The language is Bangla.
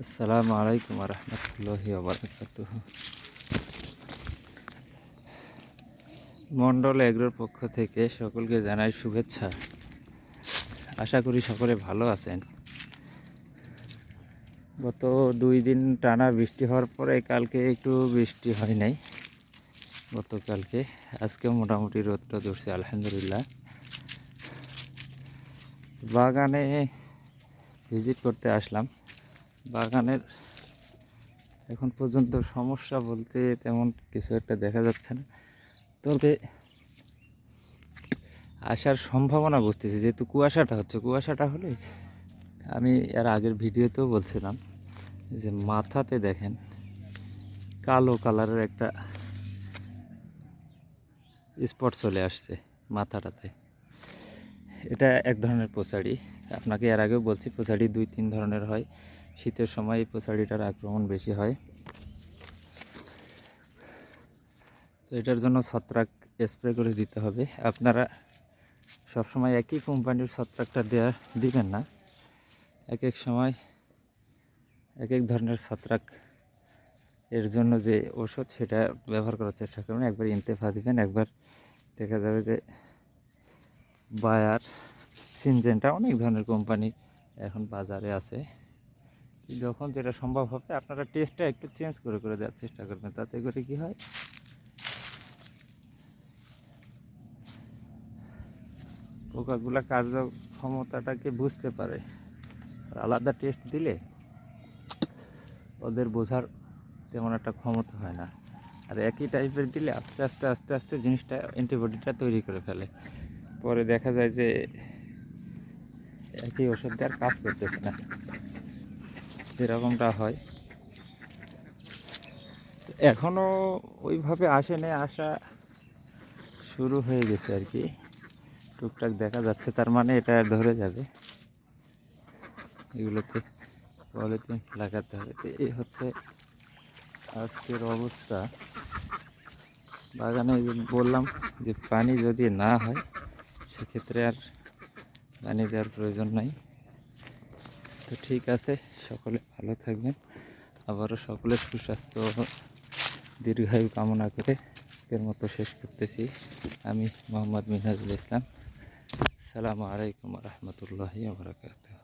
আসসালামু আলাইকুম মন্ডল এগ্রোর পক্ষ থেকে সকলকে জানাই শুভেচ্ছা। আশা করি সকলে ভালো আছেন। গত দুই দিন টানা বৃষ্টি হওয়ার পরে কালকে একটু বৃষ্টি হয় নাই। গতকালকে, আজকে মোটামুটি রোদটা ধরছে, আলহামদুলিল্লাহ। বাগানে ভিজিট করতে আসলাম। বাগানের এখন পর্যন্ত সমস্যা বলতে তেমন কিছু একটা দেখা যাচ্ছে না। তবে আসার সম্ভাবনা বুঝতেছি, যেহেতু কুয়াশাটা হচ্ছে, কুয়াশাটা হলে আমি এর আগের ভিডিওতেও বলছিলাম যে মাথাতে দেখেন কালো কালারের একটা স্পট চলে আসছে মাথাটাতে। এটা এক ধরনের পোচাড়ি আপনাকে এর আগেও বলছি পোচাড়ি দুই তিন ধরনের হয়। শীতের সময় এই পোচাড়িটার আক্রমণ বেশি হয়। তো এটার জন্য ছত্রাক স্প্রে করে দিতে হবে। আপনারা সবসময় একই কোম্পানির ছত্রাকটা দেওয়া দিবেন না। এক এক সময় এক এক ধরনের ছত্রাক এর জন্য যে ওষুধ সেটা ব্যবহার করার চেষ্টা করবেন একবার ইন্তেফা দিবেন, একবার দেখা যাবে যে বায়ার, সিনজেনটা অনেক ধরনের কোম্পানি এখন বাজারে আছে। যখন যেটা সম্ভব হবে আপনারা টেস্টটা একটু চেঞ্জ করে করে দেওয়ার চেষ্টা করবেন, তাতে করে কি হয়? পোকাগুলা কার্যক্ষমতাটাকে বুঝতে পারে। আর আলাদা টেস্ট দিলে ওদের বোঝার তেমন একটা ক্ষমতা হয় না। আর একই টাইপের দিলে আস্তে আস্তে আস্তে আস্তে জিনিসটা অ্যান্টিবডিটা তৈরি করে ফেলে। পরে দেখা যায় যে একই ওষুধ দিয়ে আর কাজ করতেছে না। যেরকমটা হয়। এখনও ওইভাবে আসেনি আসা শুরু হয়ে গেছে আর কি। টুকটাক দেখা যাচ্ছে, তার মানে এটা ধরে যাবে। এগুলোতে পলিথিন লাগাতে হবে। তো এই হচ্ছে আজকের অবস্থা। বাগানে বললাম যে পানি যদি না হয় সেক্ষেত্রে আর পানি দেওয়ার প্রয়োজন নাই। তো ঠিক আছে, সকলে ভালো থাকবেন। আবারও সকলের সুস্বাস্থ্য দীর্ঘায়ু কামনা করে আজকের মতো শেষ করতেছি। আমি মোহাম্মদ মিনহাজুল ইসলাম। সালামু আলাইকুম রহমতুল্লাহ বারকাতুহ।